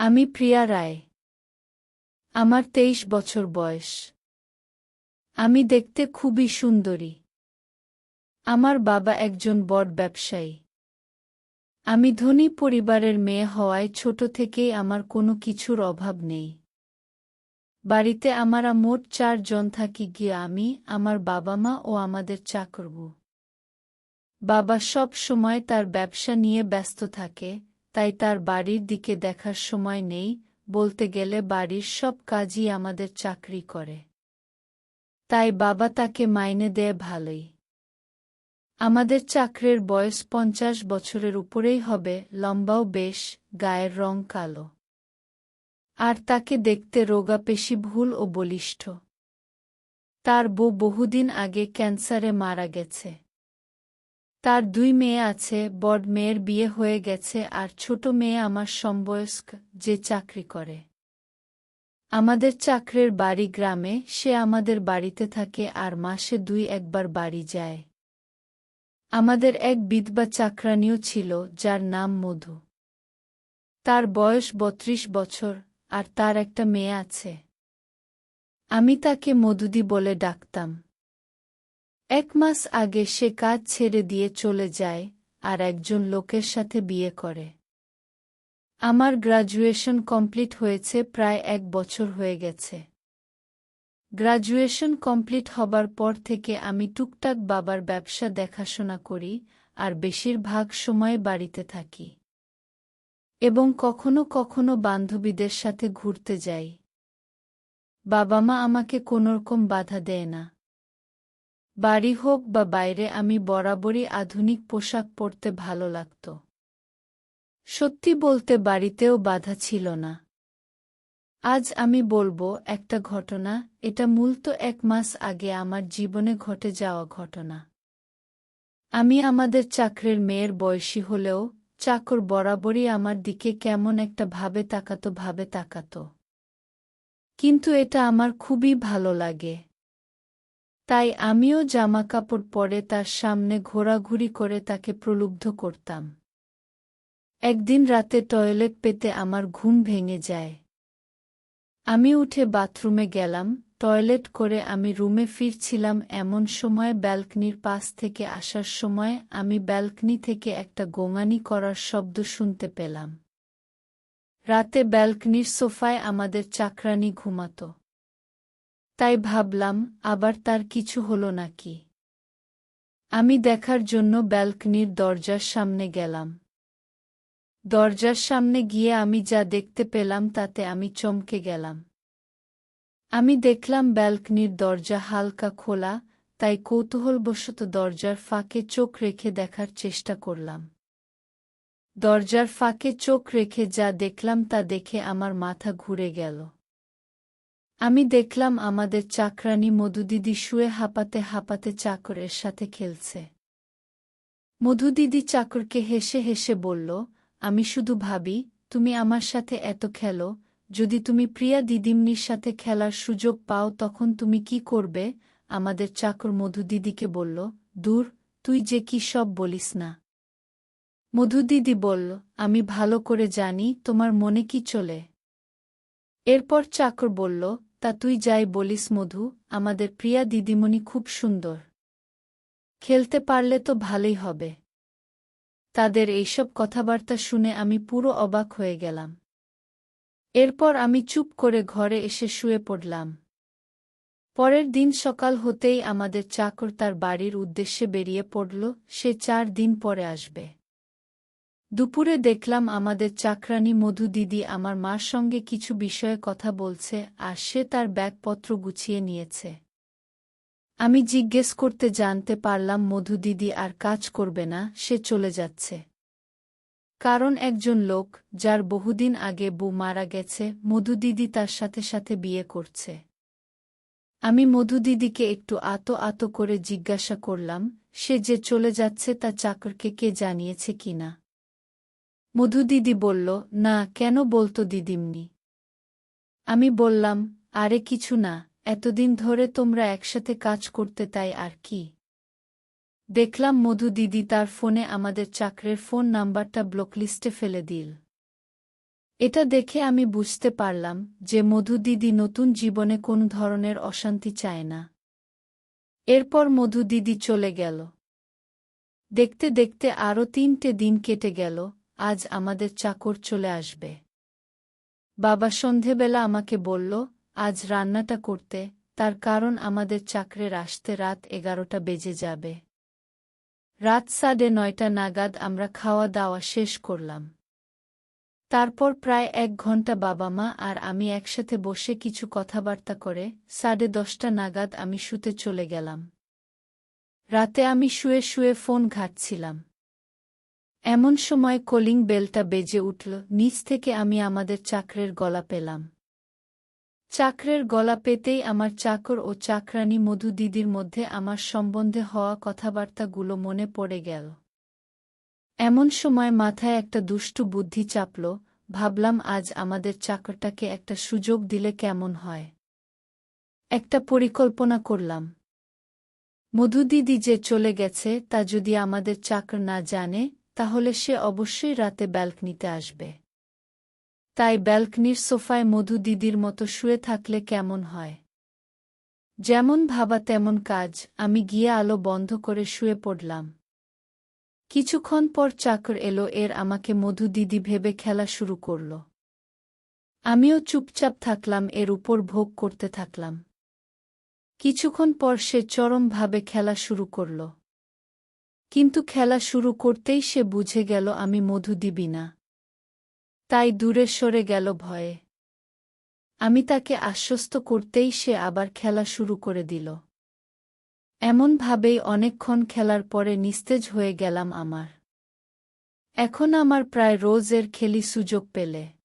আমি প্রিয়া রায়। আমার তেইশ বছর বয়স। আমি দেখতে খুবই সুন্দরী। আমার বাবা একজন বড় ব্যবসায়ী। আমি ধনী পরিবারের মেয়ে হওয়ায় ছোট থেকেই আমার কোনো কিছুর অভাব নেই। বাড়িতে আমারা মোট চারজন থাকি গিয়ে আমি, আমার বাবা মা ও আমাদের চাকরব। বাবা সব সময় তার ব্যবসা নিয়ে ব্যস্ত থাকে তাই তার বাড়ির দিকে দেখার সময় নেই, বলতে গেলে বাড়ির সব কাজই আমাদের চাকরি করে। তাই বাবা তাকে মাইনে দেয় ভালোই। আমাদের চাকরের বয়স পঞ্চাশ বছরের উপরেই হবে, লম্বাও বেশ, গায়ের রং কালো। আর তাকে দেখতে রোগা পেশি ভুল ও বলিষ্ঠ। তার বউ বহুদিন আগে ক্যান্সারে মারা গেছে। তার দুই মেয়ে আছে, বড় মেয়ের বিয়ে হয়ে গেছে আর ছোট মেয়ে আমার সমবয়স্ক যে চাকরি করে। আমাদের চাকরের বাড়ি গ্রামে, সে আমাদের বাড়িতে থাকে আর মাসে দুই একবার বাড়ি যায়। আমাদের এক বিধবা চাকরানিও ছিল, যার নাম মধু। তার বয়স বত্রিশ বছর আর তার একটা মেয়ে আছে। আমি তাকে মধুদি বলে ডাকতাম। এক মাস আগে সে কাজ ছেড়ে দিয়ে চলে যায় আর একজন লোকের সাথে বিয়ে করে। আমার গ্রাজুয়েশন কমপ্লিট হয়েছে প্রায় এক বছর হয়ে গেছে। গ্রাজুয়েশন কমপ্লিট হবার পর থেকে আমি টুকটাক বাবার ব্যবসা দেখাশোনা করি আর বেশিরভাগ সময় বাড়িতে থাকি। এবং কখনো কখনো বান্ধবীদের সাথে ঘুরতে যাই। বাবা মা আমাকে কোনোরকম বাধা দেয় না। বাড়ি হোক বা বাইরে, আমি বরাবরই আধুনিক পোশাক পরতে ভালো লাগত। সত্যি বলতে বাড়িতেও বাধা ছিল না। আজ আমি বলব, একটা ঘটনা, এটা মূলত এক মাস আগে আমার জীবনে ঘটে যাওয়া ঘটনা। আমি আমাদের চাকরের মেয়ের বয়সী হলেও, চাকর বরাবরই আমার দিকে কেমন একটা ভাবে তাকাতো ভাবে তাকাতো। কিন্তু এটা আমার খুবই ভালো লাগে। তাই আমিও জামাকাপড় পরে তার সামনে ঘোরাঘুরি করে তাকে প্রলুব্ধ করতাম। একদিন রাতে টয়লেট পেতে আমার ঘুম ভেঙে যায়। আমি উঠে বাথরুমে গেলাম, টয়লেট করে আমি রুমে ফিরছিলাম এমন সময় ব্যালকনির পাশ থেকে আসার সময় আমি ব্যালকনি থেকে একটা গোঙানি করার শব্দ শুনতে পেলাম। রাতে ব্যালকনির সোফায় আমাদের চাকরানি ঘুমাত। তাই ভাবলাম, আবার তার কিছু হলো নাকি? আমি দেখার জন্য ব্যালকনির দরজার সামনে গেলাম। দরজার সামনে গিয়ে আমি যা দেখতে পেলাম তাতে আমি চমকে গেলাম। আমি দেখলাম ব্যালকনির দরজা হালকা খোলা, তাই কৌতূহলবশত দরজার ফাঁকে চোখ রেখে দেখার চেষ্টা করলাম। দরজার ফাঁকে চোখ রেখে যা দেখলাম তা দেখে আমার মাথা ঘুরে গেল। আমি দেখলাম আমাদের চাকরানি মধুদিদি শুয়ে হাঁপাতে হাঁপাতে চাকরের সাথে খেলছে। মধুদিদি চাকরকে হেসে হেসে বলল, আমি শুধু ভাবি, তুমি আমার সাথে এত খেলো, যদি তুমি প্রিয়া দিদিমনির সাথে খেলার সুযোগ পাও তখন তুমি কি করবে? আমাদের চাকর মধু দিদিকে বলল, দূর, তুই যে কি সব বলিস না। মধু দিদি বলল, আমি ভালো করে জানি, তোমার মনে কি চলে? এরপর চাকর বলল তা তুই যাই বলিস মধু, আমাদের প্রিয়া দিদিমণি খুব সুন্দর। খেলতে পারলে তো ভালোই হবে। তাদের এইসব কথাবার্তা শুনে আমি পুরো অবাক হয়ে গেলাম। এরপর আমি চুপ করে ঘরে এসে শুয়ে পড়লাম। পরের দিন সকাল হতেই আমাদের চাকর তার বাড়ির উদ্দেশ্যে বেরিয়ে পড়ল, সে চার দিন পরে আসবে। দুপুরে দেখলাম আমাদের চাকরানি মধু দিদি আমার মার সঙ্গে কিছু বিষয়ে কথা বলছে আর সে তার ব্যাগপত্র গুছিয়ে নিয়েছে। আমি জিজ্ঞেস করতে জানতে পারলাম মধু দিদি আর কাজ করবে না, সে চলে যাচ্ছে। কারণ একজন লোক, যার বহুদিন আগে বউ মারা গেছে, মধু দিদি তার সাথে সাথে বিয়ে করছে। আমি মধু দিদিকে একটু আতো আতো করে জিজ্ঞাসা করলাম, সে যে চলে যাচ্ছে তা চাকরকে কে জানিয়েছে কিনা। মধু দিদি বলল, না, কেন বলতো দিদিমনি আমি বললাম, আরে কিছু না, এতদিন ধরে তোমরা একসাথে কাজ করতে তাই আর কি? দেখলাম মধু দিদি তার ফোনে আমাদের চাকরের ফোন নাম্বারটা ব্লকলিস্টে ফেলে দিল। এটা দেখে আমি বুঝতে পারলাম যে মধু দিদি নতুন জীবনে কোন ধরনের অশান্তি চায় না। এরপর মধু দিদি চলে গেল। দেখতে দেখতে আরও তিনটে দিন কেটে গেল আজ আমাদের চাকর চলে আসবে। বাবা সন্ধেবেলা আমাকে বলল, আজ রান্নাটা করতে। তার কারণ আমাদের চাকরের আসতে রাত এগারোটা বেজে যাবে। রাত সাড়ে নয়টা নাগাদ আমরা খাওয়া দাওয়া শেষ করলাম। তারপর প্রায় এক ঘণ্টা বাবা মা আর আমি একসাথে বসে কিছু কথাবার্তা করে সাড়ে দশটা নাগাদ আমি শুতে চলে গেলাম। রাতে আমি শুয়ে শুয়ে ফোন ঘাটছিলাম। এমন সময় কলিং বেলটা বেজে উঠল, নিচ থেকে আমি আমাদের চাকরের গলা পেলাম। চাকরের গলা পেতেই আমার চাকর ও চাকরানি মধু দিদির মধ্যে আমার সম্বন্ধে হওয়া কথাবার্তাগুলো মনে পড়ে গেল। এমন সময় মাথায় একটা দুষ্টু বুদ্ধি চাপল, ভাবলাম আজ আমাদের চাকরটাকে একটা সুযোগ দিলে কেমন হয়। একটা পরিকল্পনা করলাম। মধু দিদি যে চলে গেছে তা যদি আমাদের চাকর না জানে তাহলে সে অবশ্যই রাতে ব্যালকনিতে আসবে। তাই ব্যালকনির সোফায় মধু দিদির মতো শুয়ে থাকলে কেমন হয়? যেমন ভাবা তেমন কাজ, আমি গিয়ে আলো বন্ধ করে শুয়ে পড়লাম। কিছুক্ষণ পর চাকর এলো, এর আমাকে মধু দিদি ভেবে খেলা শুরু করল। আমিও চুপচাপ থাকলাম, এর উপর ভোগ করতে থাকলাম। কিছুক্ষণ পর সে চরমভাবে খেলা শুরু করল। কিন্তু খেলা শুরু করতেই সে বুঝে গেল আমি মধু দিবি না। তাই দূরে সরে গেল ভয়ে। আমি তাকে আশ্বস্ত করতেই সে আবার খেলা শুরু করে দিল। এমনভাবেই অনেকক্ষণ খেলার পরে নিস্তেজ হয়ে গেলাম আমার। এখন আমার প্রায় রোজের খেলি সুযোগ পেলে।